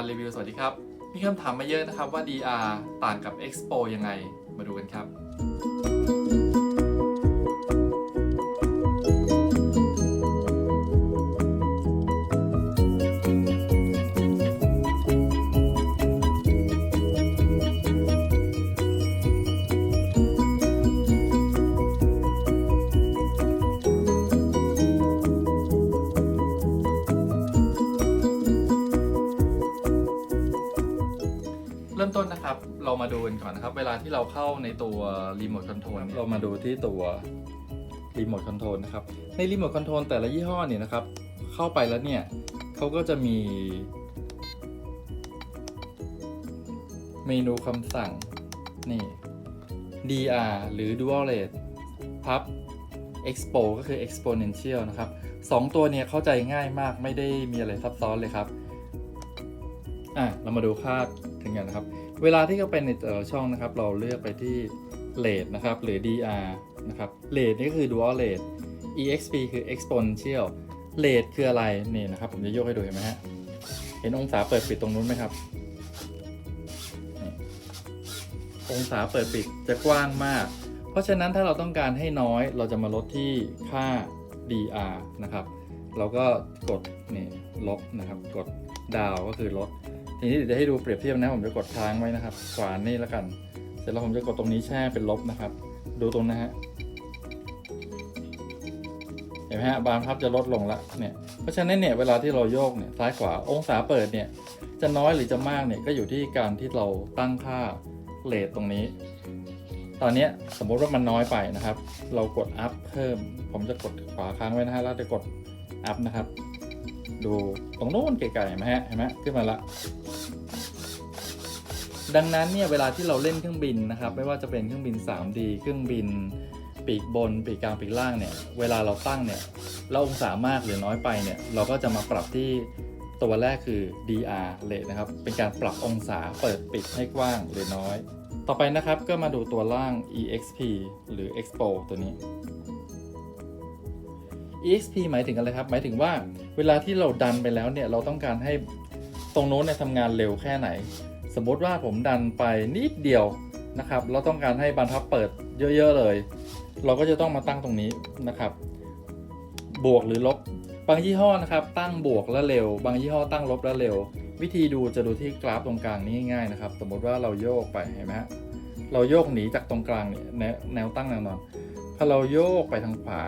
วันรีวิวสวัสดีครับ มีคำถามมาเยอะนะครับว่า DR ต่างกับ Expo ยังไง มาดูกันครับ มาดูกันก่อนนะครับ เวลาที่เราเข้าในตัวรีโมทคอนโทรลเรามาดูที่ตัวรีโมทคอนโทรลนะครับ ในรีโมทคอนโทรลแต่ละยี่ห้อเนี่ยนะครับ เข้าไปแล้วเนี่ยเขาก็จะมี เมนูคำสั่ง นี่ DR หรือ Dual Rate พับ Expo ก็คือ Exponential นะครับสองตัวเนี่ยเข้าใจง่ายมากไม่ได้มีอะไรซับซ้อนเลยครับ อะ เรามาดูค่าถึงกันนะครับ เวลาที่เข้าไปในแต่ละช่องนะครับ เราเลือกไปที่ rate นะครับ หรือ DR นะครับ rate นี่ก็คือ dual rate exp คือ exponential rate คืออะไรนี่นะครับ ผมจะยกให้ดูเห็นไหมฮะ เห็นองศาเปิดปิดตรงนู้นไหมครับองศาเปิดปิดจะกว้างมาก เพราะฉะนั้นถ้าเราต้องการให้น้อยเราจะมาลดที่ค่า dr นะครับ เราก็กดนี่ลบนะครับ กดดาวก็คือลด ทีนี้เดี๋ยวจะให้ดูเปรียบเทียบนะ ผมจะกดค้างไว้นะครับ ขวานนี่แล้วกัน เสร็จแล้วผมจะกดตรงนี้แช่เป็นลบนะครับ ดูตรงนะฮะ เห็นไหมฮะ บานพับจะลดลงละ เนี่ย เพราะฉะนั้นเนี่ยเวลาที่เราโยกเนี่ยซ้ายขวาองศาเปิดเนี่ย จะน้อยหรือจะมากเนี่ยก็อยู่ที่การที่เราตั้งค่าเลทตรงนี้ ตอนนี้สมมติว่ามันน้อยไปนะครับ เรากดอัพเพิ่ม ผมจะกดขวาค้างไว้นะฮะ แล้วจะกดอัพนะครับ ดูตรงโน้นไกลๆเห็นไหมฮะ เห็นไหมขึ้นมาละ ดังนั้นเนี่ยเวลาที่เราเล่นเครื่องบินนะครับไม่ว่าจะเป็นเครื่องบิน 3D เครื่องบินปีกบนปีกกลางปีกล่างเนี่ยเวลาเราตั้งเนี่ยเราองศามากหรือน้อยไปเนี่ยเราก็จะมาปรับที่ตัวแรกคือ DR rate นะครับเป็นการปรับองศาเปิดปิดให้กว้างหรือน้อย ต่อไปนะครับก็มาดูตัวล่าง EXP หรือ Expo ตัวนี้ EXP หมายถึงอะไรครับ หมายถึงว่าเวลาที่เราดันไปแล้วเนี่ยเราต้องการให้ตรงโน้นเนี่ยทำงานเร็วแค่ไหน สมมติว่าผมดันไปนิดเดียวนะครับเราต้องการให้บรรทัดเปิดเยอะ ๆ เลย เราก็จะต้องมาตั้งตรงนี้นะครับ บวกหรือลบบางยี่ห้อนะครับ ตั้งบวกแล้วเร็ว บางยี่ห้อตั้งลบแล้วเร็ว วิธีดูจะดูที่กราฟตรงกลางนี่ง่ายๆนะครับ สมมติว่าเราโยกไปเห็นไหมฮะเราโยกหนีจากตรงกลางเนี่ยแนวแนวตั้งแนวนอนพอเราโยกไปทางขวา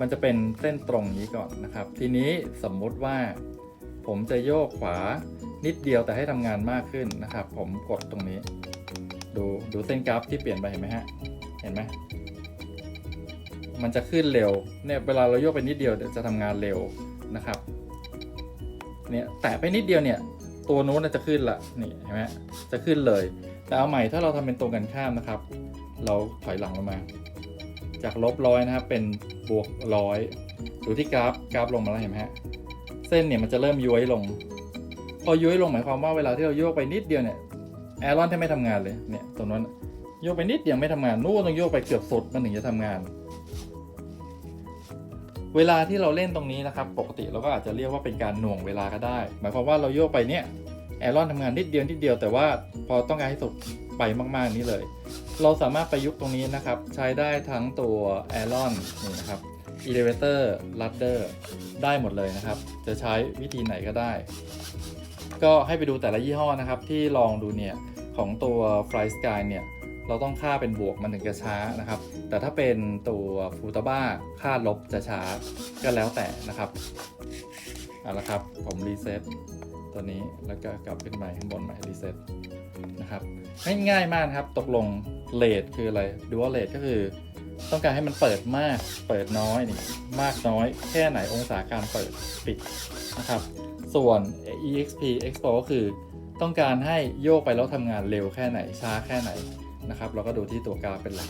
มันจะเป็นเส้นตรงนี้ก่อนนะครับ ทีนี้สมมุติว่าผมจะโยกขวา นิดเดียวแต่ให้ทำงานมากขึ้นนะครับ ผมกดตรงนี้ ดูดูเส้นกราฟที่เปลี่ยนไปเห็นไหมฮะเห็นไหมมันจะขึ้นเร็วเนี่ยเวลาเราโยกไปนิดเดียวเดี๋ยวจะทำงานเร็วนะครับเนี่ยแตะไปนิดเดียวเนี่ย ตัวนู้นจะขึ้นละนี่เห็นไหมจะขึ้นเลย แต่เอาใหม่ถ้าเราทำเป็นตรงกันข้ามนะครับ เราถอยหลังลงมา จากลบร้อยนะครับเป็นบวกร้อยดูที่กราฟกราฟลงมาแล้วเห็นไหมฮะเส้นเนี่ยมันจะเริ่มย้วยลง พอย้วยลงหมายความว่าเวลาที่เราโยกไปนิดเดียวเนี่ยแอรอนแที่ไม่ทำงานเลยเนี่ยตรงนั้นโยกไปนิดเดียวไม่ทำงานนู่นต้องโยกไปเกือบสุดมันถึงจะทำงาน เวลาที่เราเล่นตรงนี้นะครับ ปกติเราก็อาจจะเรียกว่าเป็นการหน่วงเวลาก็ได้ หมายความว่าเราโยกไปเนี่ยแอรอนทำงานนิดเดียวนิดเดียวแต่ว่าพอต้องการให้สุดไปมากๆนี้เลย เราสามารถประยุกต์ตรงนี้นะครับ ใช้ได้ทั้งตัวแอรอนนี่นะครับ elevator ladder ได้หมดเลยนะครับ จะใช้วิธีไหนก็ได้ ก็ให้ไปดูแต่ละยี่ห้อนะครับ ที่ลองดูเนี่ยของตัว Fly Sky เนี่ยเราต้องค่าเป็นบวกมันถึงจะช้านะครับ แต่ถ้าเป็นตัวฟูตาบ้าค่าลบจะช้าก็แล้วแต่นะครับเอาละครับผมรีเซ็ตตัวนี้แล้วก็กลับขึ้นไปข้างบนใหม่รีเซ็ตนะครับง่ายๆมากครับตกลงเลทคืออะไรดูว่าเลทก็คือ ต้องการให้มันเปิดมากเปิดน้อยนี่มากน้อยแค่ไหนองศาการเปิดปิดนะครับ ส่วน exp expo ก็คือต้องการให้โยกไปแล้วทำงานเร็วแค่ไหนช้าแค่ไหนนะครับ เราก็ดูที่ตัวกราฟเป็นหลัก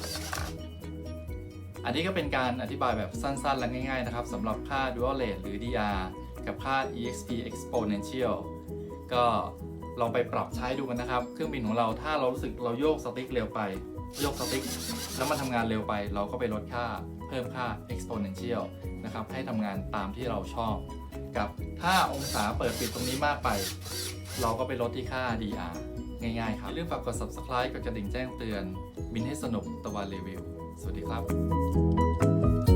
อันนี้ก็เป็นการอธิบายแบบสั้นๆ และง่ายๆ นะครับสำหรับค่า dual rate หรือ DR กับค่า exp exponential ก็ลองไปปรับใช้ดูกันนะครับ เครื่องบินของเราถ้าเรารู้สึกเราโยกสติ๊กเร็วไป ยกสติ๊กแล้วมันทำงานเร็วไป เราก็ไปลดค่าเพิ่มค่า exponential นะครับให้ทำงานตามที่เราชอบ กับถ้าองศาเปิดปิดตรงนี้มากไป เราก็ไปลดที่ค่า DR ง่ายๆครับอย่าลืมฝากกด subscribe กดกระดิ่งแจ้งเตือนบินให้สนุกตะวันรีวิว สวัสดีครับ